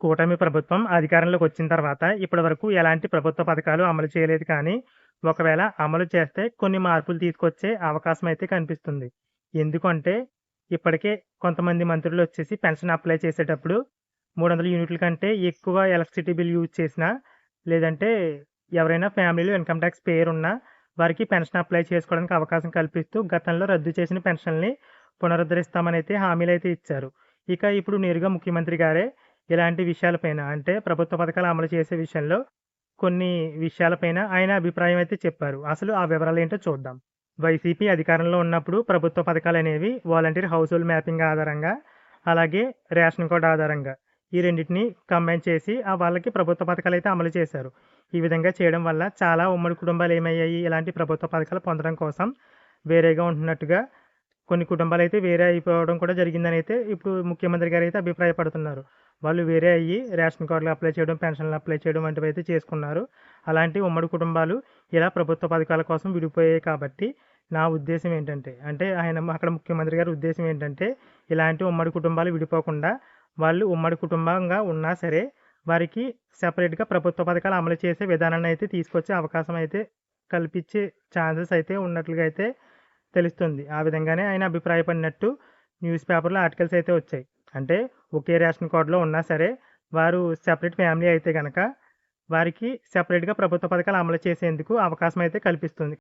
కూటమి ప్రభుత్వం అధికారంలోకి వచ్చిన తర్వాత ఇప్పటి వరకు ఎలాంటి ప్రభుత్వ పథకాలు అమలు చేయలేదు కానీ ఒకవేళ అమలు చేస్తే కొన్ని మార్పులు తీసుకొచ్చే అవకాశం అయితే కనిపిస్తుంది. ఎందుకంటే ఇప్పటికే కొంతమంది మంత్రులు వచ్చేసి పెన్షన్ అప్లై చేసేటప్పుడు మూడు వందల యూనిట్ల కంటే ఎక్కువ ఎలక్ట్రిసిటీ బిల్ యూజ్ చేసినా లేదంటే ఎవరైనా ఫ్యామిలీలో ఇన్కమ్ ట్యాక్స్ పేరు ఉన్నా వారికి పెన్షన్ అప్లై చేసుకోవడానికి అవకాశం కల్పిస్తూ గతంలో రద్దు చేసిన పెన్షన్ని పునరుద్ధరిస్తామని అయితే హామీలు అయితే ఇచ్చారు. ఇక ఇప్పుడు నేరుగా ముఖ్యమంత్రి గారే ఇలాంటి విషయాలపైన అంటే ప్రభుత్వ పథకాలు అమలు చేసే విషయంలో కొన్ని విషయాలపైన ఆయన అభిప్రాయం అయితే చెప్పారు. అసలు ఆ వివరాలు ఏంటో చూద్దాం. వైసీపీ అధికారంలో ఉన్నప్పుడు ప్రభుత్వ పథకాలు అనేవి వాలంటీర్ హౌస్ హోల్డ్ మ్యాపింగ్ ఆధారంగా అలాగే రేషన్ కార్డ్ ఆధారంగా ఈ రెండింటిని కంబైన్ చేసి ఆ వాళ్ళకి ప్రభుత్వ పథకాలు అయితే అమలు చేశారు. ఈ విధంగా చేయడం వల్ల చాలా ఉమ్మడి కుటుంబాలు ఏమయ్యాయి? ఇలాంటి ప్రభుత్వ పథకాలు పొందడం కోసం వేరేగా ఉంటున్నట్టుగా కొన్ని కుటుంబాలు అయితే వేరే అయిపోవడం కూడా జరిగిందని అయితే ఇప్పుడు ముఖ్యమంత్రి గారు అయితే అభిప్రాయపడుతున్నారు. వాళ్ళు వేరే అయ్యి రేషన్ కార్డులు అప్లై చేయడం పెన్షన్లు అప్లై చేయడం వంటివి అయితే చేసుకున్నారు. అలాంటి ఉమ్మడి కుటుంబాలు ఇలా ప్రభుత్వ పథకాల కోసం విడిపోయాయి కాబట్టి నా ఉద్దేశం ఏంటంటే అంటే ఆయన అక్కడ ముఖ్యమంత్రి గారి ఉద్దేశం ఏంటంటే ఇలాంటి ఉమ్మడి కుటుంబాలు విడిపోకుండా వాళ్ళు ఉమ్మడి కుటుంబంగా ఉన్నా సరే వారికి సపరేట్గా ప్రభుత్వ పథకాలు అమలు చేసే విధానాన్ని అయితే తీసుకొచ్చే అవకాశం అయితే కల్పించే ఛాన్సెస్ అయితే ఉన్నట్లుగా అయితే తెలుస్తుంది. ఆ విధంగానే ఆయన అభిప్రాయపడినట్టు న్యూస్ పేపర్లో ఆర్టికల్స్ అయితే వచ్చాయి. అంటే ఒకే రేషన్ కార్డులో ఉన్నా సరే వారు సెపరేట్ ఫ్యామిలీ అయితే కనుక వారికి సెపరేట్గా ప్రభుత్వ పథకాలు అమలు చేసేందుకు అవకాశం అయితే కల్పిస్తుంది.